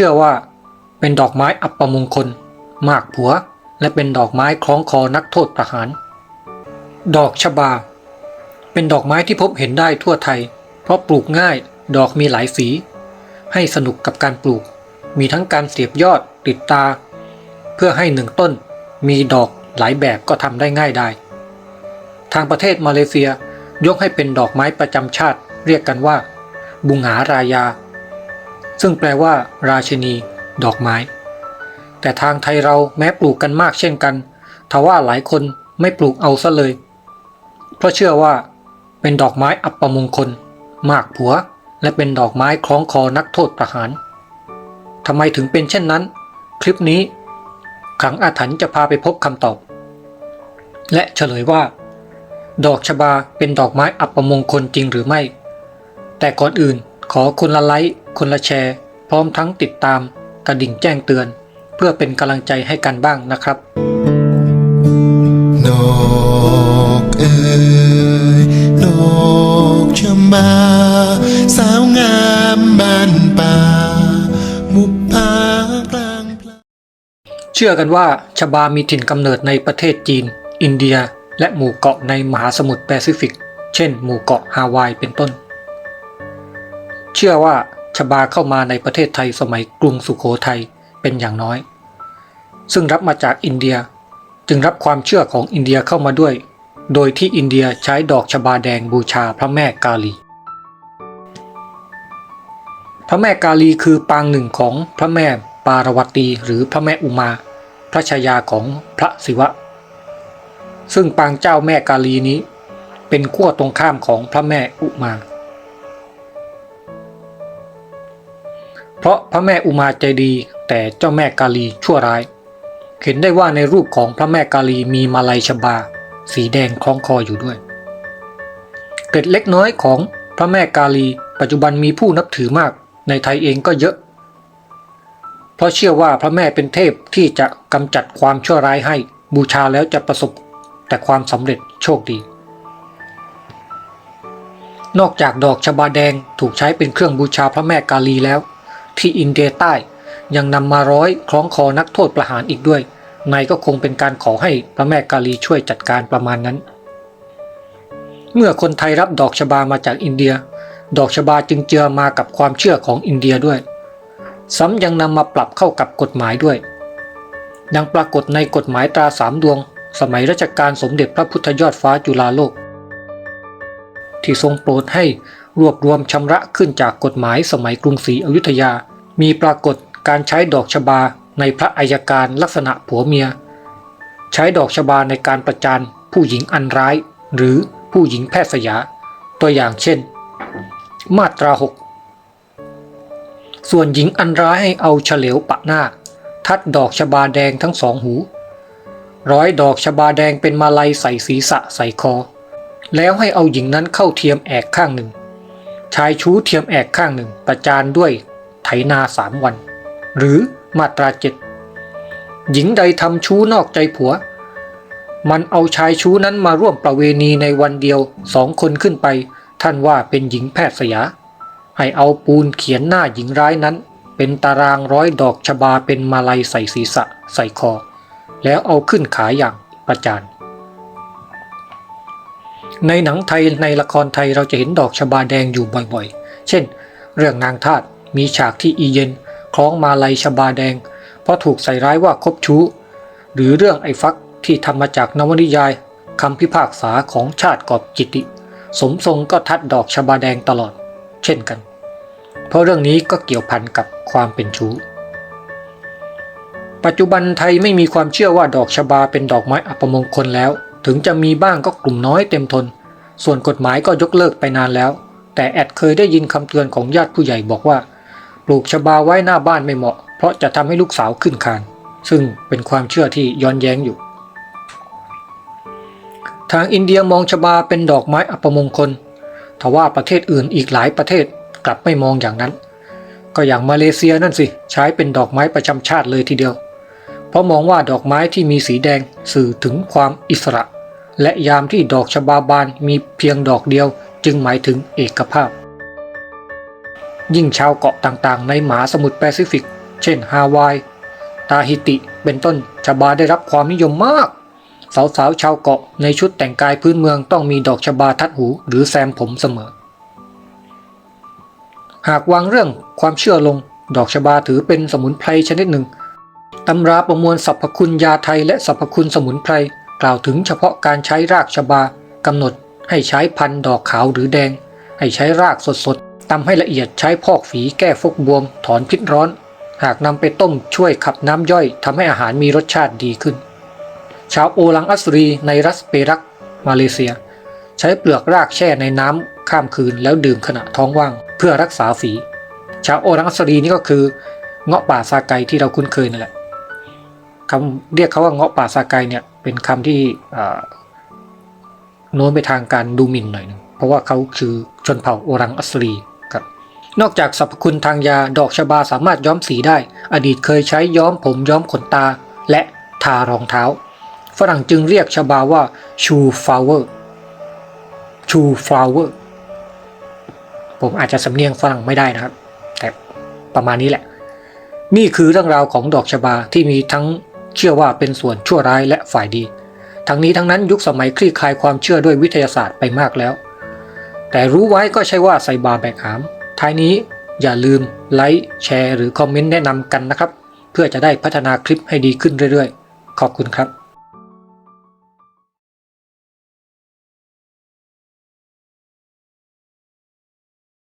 ชื่อว่าเป็นดอกไม้อัปมงคล มากผัว และเป็นดอกไม้คล้องคอนักโทษประหาร ดอกชบา เป็นดอกไม้ที่พบเห็นได้ทั่วไทย เพราะปลูกง่ายดอกมีหลายสี ให้สนุกกับการปลูก มีทั้งการเสียบยอดติดตา เพื่อให้หนึ่งต้น มีดอกหลายแบบก็ทำได้ง่ายได้ ทางประเทศมาเลเซียยกให้เป็นดอกไม้ประจำชาติ เรียกกันว่า บุงหารายา ซึ่งแปลว่า ราชินี ดอกไม้ แต่ทางไทยเราแม้ปลูกกันมากเช่นกันทว่าหลายคนไม่ปลูกเอาซะเลย เพราะเชื่อว่า เป็นดอกไม้อัปมงคล มากผัว และเป็นดอกไม้คล้องคอนักโทษประหารทำไมถึงเป็นเช่นนั้น คลิปนี้ขังอาถรรพ์จะพาไปพบคำตอบ และเฉลยว่า ดอกชบาเป็นดอกไม้อัปมงคลจริงหรือไม่ แต่ก่อนอื่นขอคนละไลค์ คนละแชร์ พร้อมทั้งติดตามกระดิ่งแจ้งเตือน เพื่อเป็นกำลังใจให้กันบ้างนะครับดอกเอ๋ยดอกชะบาสาวงามบ้านป่า บุปผากลางพลาเชื่อกันว่าชบามีถิ่นกำเนิดในประเทศจีน อินเดีย และหมู่เกาะในมหาสมุทรแปซิฟิก เช่น หมู่เกาะฮาวายเป็นต้น เชื่อว่า ชบาเข้ามาในประเทศไทยสมัยกรุงสุโขทัยเป็นอย่างน้อย ซึ่งรับมาจากอินเดียจึงรับความเชื่อของอินเดียเข้ามาด้วย โดยที่อินเดียใช้ดอกชบาแดงบูชาพระแม่กาลี พระแม่กาลีคือปางหนึ่งของพระแม่ปารวตีหรือพระแม่อุมา พระชายาของพระศิวะ ซึ่งปางเจ้าแม่กาลีนี้เป็นขั้วตรงข้ามของพระแม่อุมา เพราะพระแม่อุมาใจดีแต่เจ้าแม่กาลีชั่วร้าย เห็นได้ว่าในรูปของพระแม่กาลีมีมาลัยชบา สีแดงคล้องคออยู่ด้วย เกร็ดเล็กน้อยของพระแม่กาลี ปัจจุบันมีผู้นับถือมาก ในไทยเองก็เยอะ เพราะเชื่อว่าพระแม่เป็นเทพที่จะกำจัดความชั่วร้ายให้บูชาแล้วจะประสบแต่ความสำเร็จโชคดี นอกจากดอกชบาแดงถูกใช้เป็นเครื่องบูชาพระแม่กาลีแล้ว ที่อินเดียใต้ ยังนำมาร้อยคล้องคอนักโทษประหารอีกด้วยในก็คงเป็นการขอให้พระแม่กาลีช่วยจัดการประมาณนั้น เมื่อคนไทยรับดอกชบามาจากอินเดีย ดอกชบาจึงเจือมากับความเชื่อของอินเดียด้วย ซ้ำยังนำมาปรับเข้ากับกฎหมายด้วยดังปรากฏในกฎหมายตราสามดวง สมัยรัชกาลสมเด็จพระพุทธยอดฟ้าจุฬาโลก ที่ทรงโปรดให้รวบรวมชำระขึ้นจากกฎหมายสมัยกรุงศรีอยุธยา มีปรากฏการใช้ดอกชบาในพระอัยการลักษณะผัวเมีย ใช้ดอกชบาในการประจานผู้หญิงอันร้าย หรือผู้หญิงแพทย์สยา ตัวอย่างเช่น มาตราหกส่วนหญิงอันร้ายให้เอาเฉลวปะหน้า ทัดดอกชบาแดงทั้งสองหู ร้อยดอกชบาแดงเป็นมาลัยใส่ศีรษะใส่คอ แล้วให้เอาหญิงนั้นเข้าเทียมแอกข้างหนึ่งชายชู้เทียมแอกข้างหนึ่ง ประจานด้วย ไถนาสามวัน หรือมาตราเจ็ดหญิงใดทำชู้นอกใจผัว มันเอาชายชู้นั้นมาร่วมประเวณีในวันเดียวสองคนขึ้นไป ท่านว่าเป็นหญิงแพทย์สยา ให้เอาปูนเขียนหน้าหญิงร้ายนั้น เป็นตารางร้อยดอกชบาเป็นมาลัยใส่ศีรษะใส่คอ แล้วเอาขึ้นขายอย่างประจานในหนังไทยในละครไทยเราจะเห็นดอกชบาแดงอยู่บ่อยๆ เช่น เรื่องนางทาต มีฉากที่อีเย็นคล้องมาลัยชบาแดง เพราะถูกใส่ร้ายว่าคบชู้ หรือเรื่องไอ้ฟักที่ทำมาจากนวนิยายคำพิพากษาของชาติกอบจิติ สมทรงก็ทัดดอกชบาแดงตลอด เช่นกัน เพราะเรื่องนี้ก็เกี่ยวพันกับความเป็นชู้ ปัจจุบันไทยไม่มีความเชื่อว่าดอกชบาเป็นดอกไม้อัปมงคลแล้ว ถึงจะมีบ้างก็กลุ่มน้อยเต็มทน ส่วนกฎหมายก็ยกเลิกไปนานแล้ว แต่แอดเคยได้ยินคำเตือนของญาติผู้ใหญ่บอกว่า ปลูกชบาไว้หน้าบ้านไม่เหมาะ เพราะจะทำให้ลูกสาวขึ้นคาน ซึ่งเป็นความเชื่อที่ย้อนแย้งอยู่ ทางอินเดียมองชบาเป็นดอกไม้อัปมงคลทว่าประเทศอื่นอีกหลายประเทศกลับไม่มองอย่างนั้น ก็อย่างมาเลเซียนั่นสิ ใช้เป็นดอกไม้ประจำชาติเลยทีเดียว เพราะมองว่าดอกไม้ที่มีสีแดงสื่อถึงความอิสระ และยามที่ดอกชบาบานมีเพียงดอกเดียวจึงหมายถึงเอกภาพ ยิ่งชาวเกาะต่างๆ ในมหาสมุทรแปซิฟิก เช่นฮาวาย ตาฮิติ เป็นต้นชบาได้รับความนิยมมาก สาวๆชาวเกาะในชุดแต่งกายพื้นเมืองต้องมีดอกชบาทัดหูหรือแซมผมเสมอ หากวางเรื่องความเชื่อลง ดอกชบาถือเป็นสมุนไพรชนิดหนึ่งตำราประมวลสรรพคุณยาไทยและสรรพคุณสมุนไพรกล่าวถึงเฉพาะการใช้รากชบากำหนดให้ใช้พันธุ์ดอกขาวหรือแดง ให้ใช้รากสด ตำให้ละเอียดใช้พอกฝีแก้ฟกบวม ถอนพิษร้อน หากนำไปต้มช่วยขับน้ำย่อยทำให้อาหารมีรสชาติดีขึ้น ชาวโอลังอัสรีในรัสเปรัก มาเลเซีย ใช้เปลือกรากแช่ในน้ำข้ามคืนแล้วดื่มขณะท้องว่าง เพื่อรักษาฝี ชาวโอลังอัสรีนี่ก็คือ เงาะป่าซาไกที่เราคุ้นเคยนั่นแหละคำเรียกเขาว่าเงาะป่าซาไกเนี่ยเป็นคำที่โน้มไปทางการดูหมิ่นหน่อยหนึงเพราะว่าเขาคือชนเผ่าโอรังอัสรี นอกจากสรรพคุณทางยาดอกชบาสามารถย้อมสีได้ อดีตเคยใช้ย้อมผมย้อมขนตา และทารองเท้า ฝรั่งจึงเรียกชบาว่าชูฟลาวเวอร์ชูฟลาวเวอร์ผมอาจจะสำเนียงฝรั่งไม่ได้นะครับ แต่ประมาณนี้แหละ นี่คือเรื่องราวของดอกชบาที่มีทั้งเชื่อว่าเป็นส่วนชั่วร้ายและฝ่ายดี ทั้งนี้ทั้งนั้นยุคสมัยคลี่คลายความเชื่อด้วยวิทยาศาสตร์ไปมากแล้ว แต่รู้ไว้ก็ใช่ว่าใส่บาแบกหาม ท้ายนี้อย่าลืมไลค์แชร์หรือคอมเมนต์แนะนำกันนะครับ เพื่อจะได้พัฒนาคลิปให้ดีขึ้นเรื่อยๆ ขอบคุณครับ